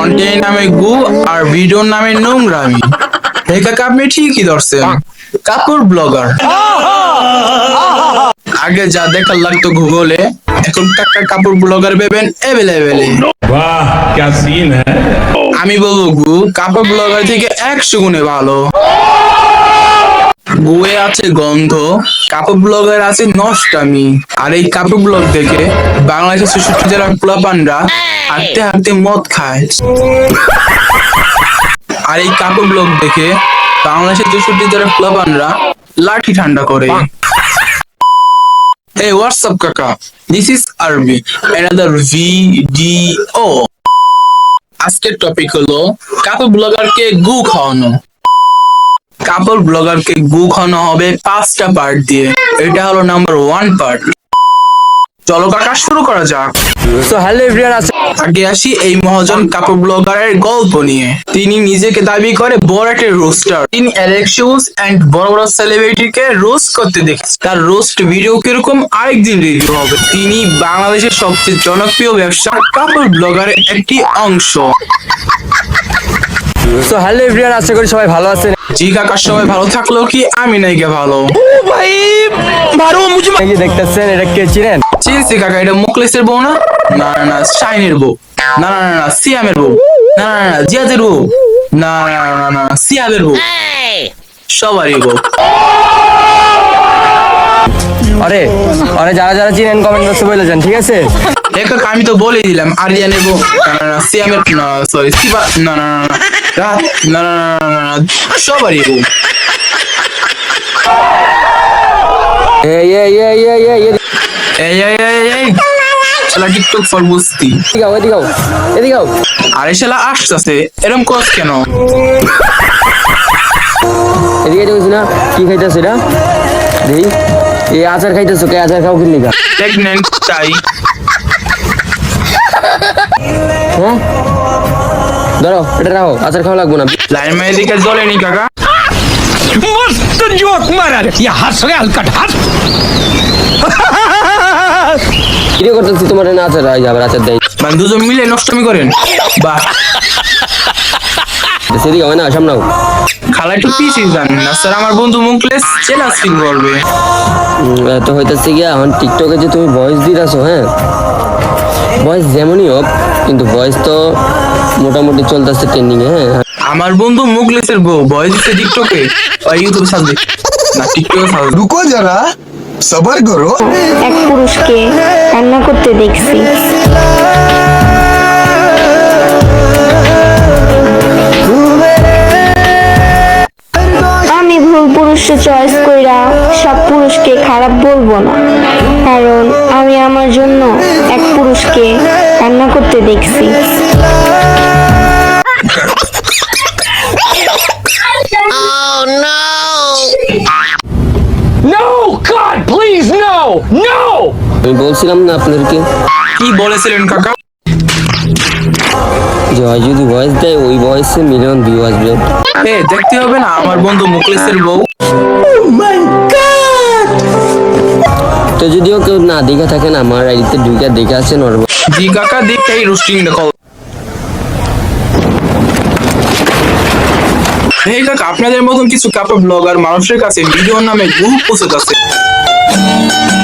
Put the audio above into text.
Content নামে গু আর video নামে নোংরামি। হেকা আপনি ঠিকই ধরছেন। কাপড় ব্লগার আগে যা দেখা লাগতো গুগলে এখন টাকা কাপুর ব্লগার ভেবেন অ্যাভেলেবেলে আমি বলব গু কাপুর ব্লগার থেকে একশো গুণে ভালো। গুয়ে আছে গন্ধ কাপড় ব্লগার আছে নষ্টামি আর এই কাপড় ব্লগ দেখে বাংলাদেশের ছেষট্টি জেলা পোলাপানরা হাঁটতে হাঁটতে মদ খায় আর এই কাপড় ব্লগ দেখে বাংলাদেশের চৌষট্টি জেলা পোলাপানরা লাঠি ঠান্ডা করে Hey, up, Kaka? This is Arby, another video. আজকের টপিক হলো কাপড় ব্লগারকে গু খাওয়ানো কাপড় ব্লগারকে গু খাওয়ানো হবে পাঁচটা পার্ট দিয়ে। এটা হলো নাম্বার ওয়ান পার্ট চলো কাকা শুরু করা যাক। তো হ্যালো এভরিওয়ান আছে আগে আসি এই মহাজন কাপড় ব্লগারের গল্প নিয়ে। তিনি নিজেকে দাবি করে বড় একটা রোস্টার তিনি অ্যালেক্সিউস এন্ড বড় বড় সেলিব্রিটিকে রোস্ট করতে দেখেছি। তার রোস্ট ভিডিও কীরকম আরেকদিন রিভিউ হবে। তিনি বাংলাদেশের সবচেয়ে জনপ্রিয় ব্যবসা কাপড় ব্লগারের একটি অংশ। তো হ্যালো এভরিওয়ান আশা করি সবাই ভালো আছেন জি কাকা সবাই ভালো থাকল কি আমি নাইকে ভালো ভাই মারো মুঝে কি দেখতেছেন এটা কে চিনেন চিনছি কাকা এটা মুকলেসের বউ না না না না শাইনের বউ না না না সিয়ামের বউ না না না জিয়াদের বউ না না না না সিয়াদের বউ সবারই বউ আরে আরে যারা যারা চিনেন কমেন্ট বক্সে বলে যান ঠিক আছে কাকা আমি তো বলেই দিলাম আরিয়ানের বউ না না না সিয়ামের না সরি সিবা না না না না রাত না না সবারই বউ এই এই এই এই এই এই এই এই এই শালা টিকটক ফর বুঝতি এদিকে আও এদিকে আও এদিকে আও আরে শালা আসতেছে এরম কস কেন এদিকে দেখছিস না কি খাইতেছ এটা দেই এই আচার খাইতেছো কে আচার খাও কিনলি গা প্রেগনেন্ট তাই হ্যাঁ ধরো এটা রাখো আচার খাওয়া লাগবো না। লাইন মেয়ে দিকে জ্বলেনি কাকা। মস্ত জোক মারা রে। ইয়া হালকা হাস কিরে করতেছি তোমার না আচার আই যাবার আচার দেই মানে দুজন মিলে নষ্টমি করেন। বাহ। সেদিকে হয় না সামনাও। খালা একটু পিছিয়ে যান না স্যার আমার বন্ধু মুখলেস চেনা সিং বলবে তো হইতেছে গিয়া এখন টিকটকে যে তুমি ভয়েস দিতেছো হ্যাঁ? ভয়েস যেমনই হোক কিন্তু ভয়েস তো মোটামুটি চলতেছে ট্রেন্ডিং হ্যাঁ। আমার বন্ধু মুগলেসের বউ বয় দিচ্ছে টিকটকে বা ইউটিউব সাজে না টিকটকে সাজে রুকো যারা সবার করো। এক পুরুষকে রান্না করতে দেখছি। আমি ভুল পুরুষকে চয়েস কইরা সব পুরুষকে খারাপ বলব না। কারণ আমি আমার জন্য এক পুরুষকে রান্না করতে দেখছি। নো নো আমি বলছিলাম না আপনাদেরকে। কি বলেছিলেন কাকা? জয় যদি ভয়েস দেয় ওই ভয়েসে মিলিয়ন ভিউ আসবে। এ দেখতে হবে না আমার বন্ধু বউ। oh তো যদিও কেউ না দেখে থাকেন আমার আইডিতে ঢুকে দেখে আছেন ওর জি কাকা দেখতে এই দেখো এই কাকা আপনাদের মতন কিছু কাপড় ব্লগার মানুষের কাছে ভিডিও নামে বহু পৌঁছে Música